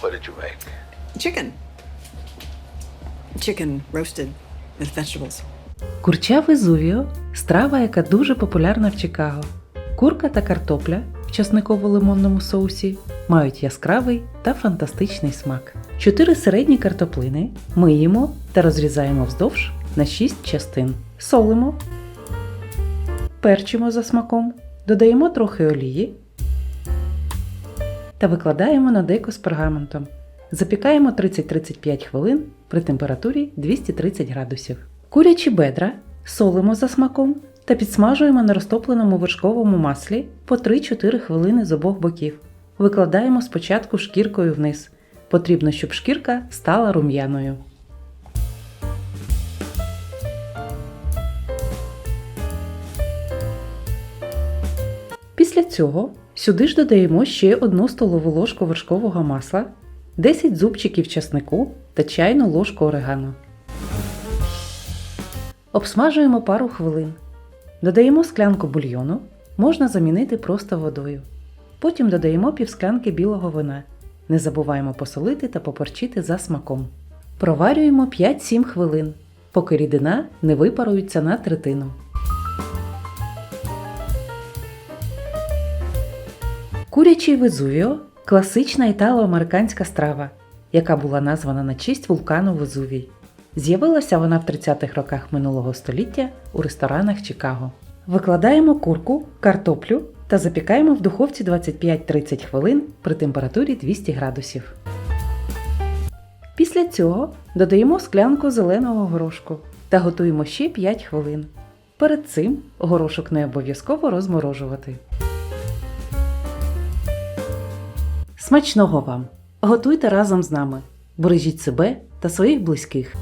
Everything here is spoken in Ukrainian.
What did you make? Chicken. Chicken roasted with vegetables. Курча Везувіо страва, яка дуже популярна в Чикаго. Курка та картопля в часниково-лимонному соусі мають яскравий та фантастичний смак. Чотири середні картоплини миємо та розрізаємо вздовж на 6 частин. Солимо, перчимо за смаком, додаємо трохи олії та викладаємо на деко з пергаментом. Запікаємо 30-35 хвилин при температурі 230 градусів. Курячі бедра солимо за смаком та підсмажуємо на розтопленому вершковому маслі по 3-4 хвилини з обох боків. Викладаємо спочатку шкіркою вниз. Потрібно, щоб шкірка стала рум'яною. Після цього сюди ж додаємо ще одну столову ложку вершкового масла, 10 зубчиків часнику та чайну ложку орегано. Обсмажуємо пару хвилин. Додаємо склянку бульйону, можна замінити просто водою. Потім додаємо півсклянки білого вина. Не забуваємо посолити та поперчити за смаком. Проварюємо 5-7 хвилин, поки рідина не випарується на третину. Курячий Везувіо класична італо-американська страва, яка була названа на честь вулкану Везувій. З'явилася вона в 30-х роках минулого століття у ресторанах Чикаго. Викладаємо курку, картоплю та запікаємо в духовці 25-30 хвилин при температурі 200 градусів. Після цього додаємо склянку зеленого горошку та готуємо ще 5 хвилин. Перед цим горошок не обов'язково розморожувати. Смачного вам! Готуйте разом з нами. Бережіть себе та своїх близьких.